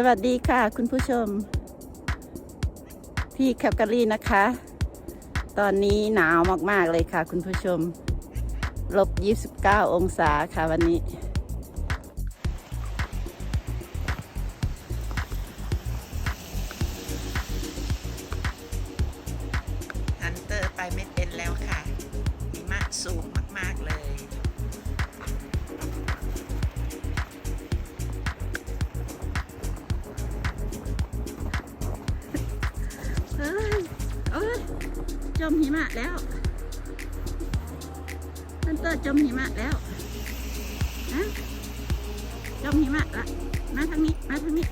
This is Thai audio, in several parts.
สวัสดีค่ะ คุณผู้ชมพี่แคปการีนะคะ ตอนนี้หนาวมาก ๆ เลยค่ะ คุณผู้ชมลบ 29 องศาค่ะวันนี้ หิมะแล้วฮันเตอร์จมหิมะแล้วนะจมหิมะละมาทางนี้มาทางนี้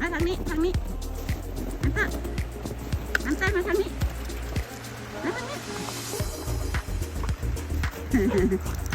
มาทางนี้ทางนี้นันเตอร์นันเตอร์มาทางนี้มาทางนี้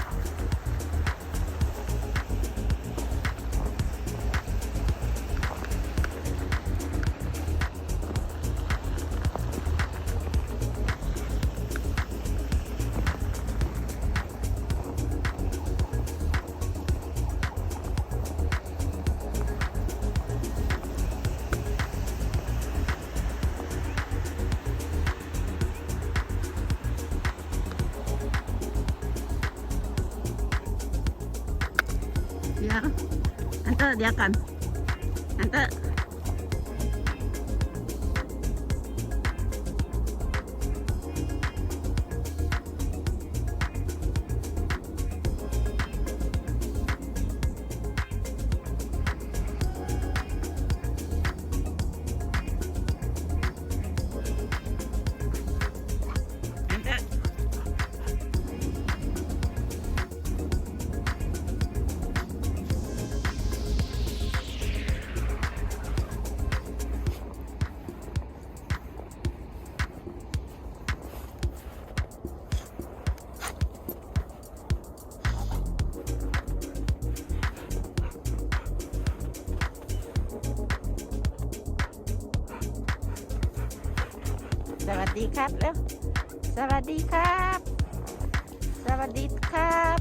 เดี๋ยวอันเตอร์เดี๋ยวกันอันเตอร์ วัสดีครับเร็วสวัสดีครับ สวัสดีครับ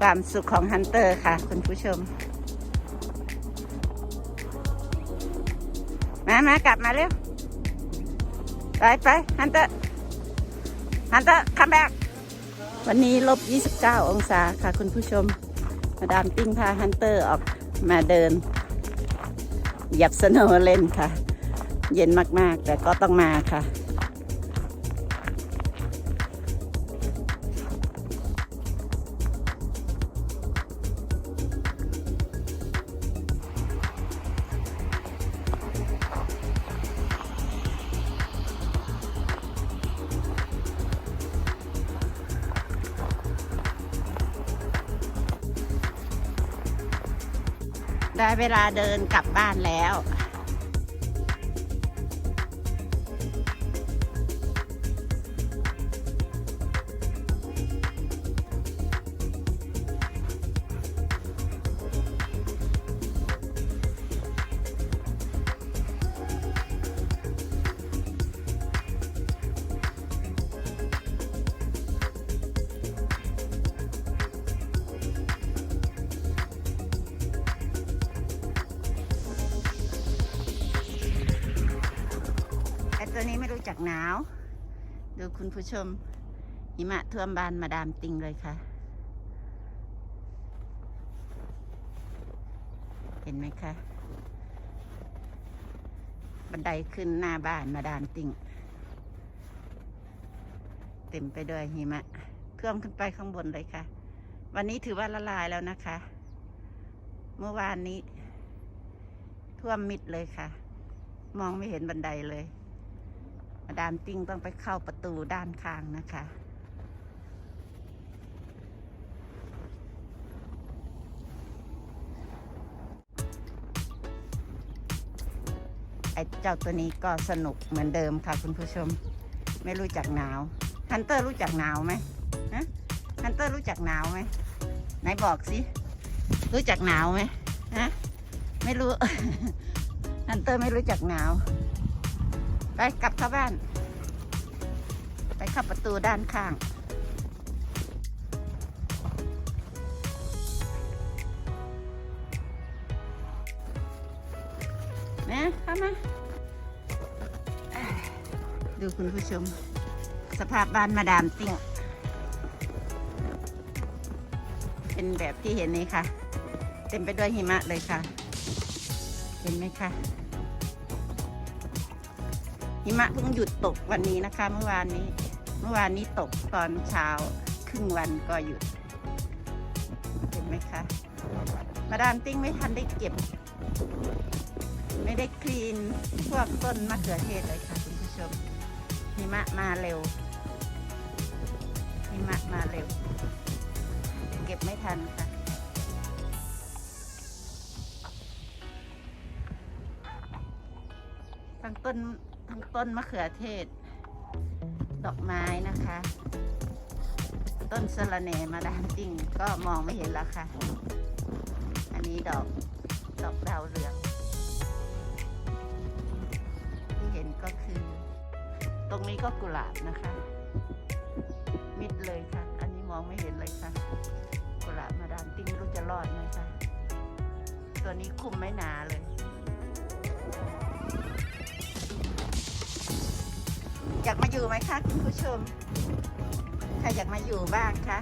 ความสุขของฮันเตอร์ค่ะ คุณผู้ชม มามากลับมาเร็ว ไปไปฮันเตอร์ฮันเตอร์คัมแบ็กวันนี้ลบ 29 องศาค่ะคุณผู้ชม มาดามติ้งพาฮันเตอร์ออก มาเดิน หยับสโนเล่นค่ะ เย็นมากๆ แต่ก็ต้องมาค่ะ ได้เวลาเดินกลับบ้านแล้ว ตัวนี้ไม่รู้จักหนาว ดูคุณผู้ชม หิมะท่วมบ้านมาดามติงเลยค่ะ เห็นไหมคะ บันไดขึ้นหน้าบ้านมาดามติงเต็มไปด้วยหิมะท่วมขึ้นไปข้างบนเลยค่ะ วันนี้ถือว่าละลายแล้วนะคะ เมื่อวานนี้ ท่วมมิดเลยค่ะ มองไม่เห็นบันไดเลย มาดามติ้งต้องไปเข้าประตูด้านข้างนะคะไอ้เจ้าตัวนี้ก็สนุกเหมือนเดิมค่ะคุณผู้ชม ไม่รู้จักหนาวฮันเตอร์รู้จักหนาวไหมฮะฮันเตอร์รู้จักหนาวไหมไหนบอกสิรู้จักหนาวไหมฮะไม่รู้ฮันเตอร์ไม่รู้จักหนาว ไปกลับเข้าบ้าน ไปเข้าประตูด้านข้าง นะเข้ามา ดูคุณผู้ชม สภาพบ้านมาดามติ้ง เป็นแบบที่เห็นนี้ค่ะ เต็มไปด้วยหิมะเลยค่ะ เห็นไหมคะ หิมะเพิ่งหยุดตกวันนี้นะคะ เมื่อวานนี้ เมื่อวานนี้ตกตอนเช้าครึ่งวันก็หยุด เห็นไหมคะ มาดามติ้งไม่ทันได้เก็บ ไม่ได้คลีนพวกต้นมะเขือเทศเลยค่ะคุณผู้ชมหิมะมาเร็วหิมะมาเร็ว เก็บไม่ทันค่ะทั้งต้น ทั้งต้นมะเขือเทศ ดอกไม้นะคะ ต้นสะระแหน่มาดามติ้งก็มองไม่เห็นแล้วค่ะ อันนี้ดอกดอกดาวเรือง ที่เห็นก็คือ ตรงนี้ก็กุหลาบนะคะ มิดเลยค่ะ อันนี้มองไม่เห็นเลยค่ะ กุหลาบมาดามติ้งไม่รู้จะรอดไหมคะตัวนี้คุมไม่หนาเลย อยากมาอยู่ไหมคะคุณผู้ชม ใครอยากมาอยู่บ้างคะ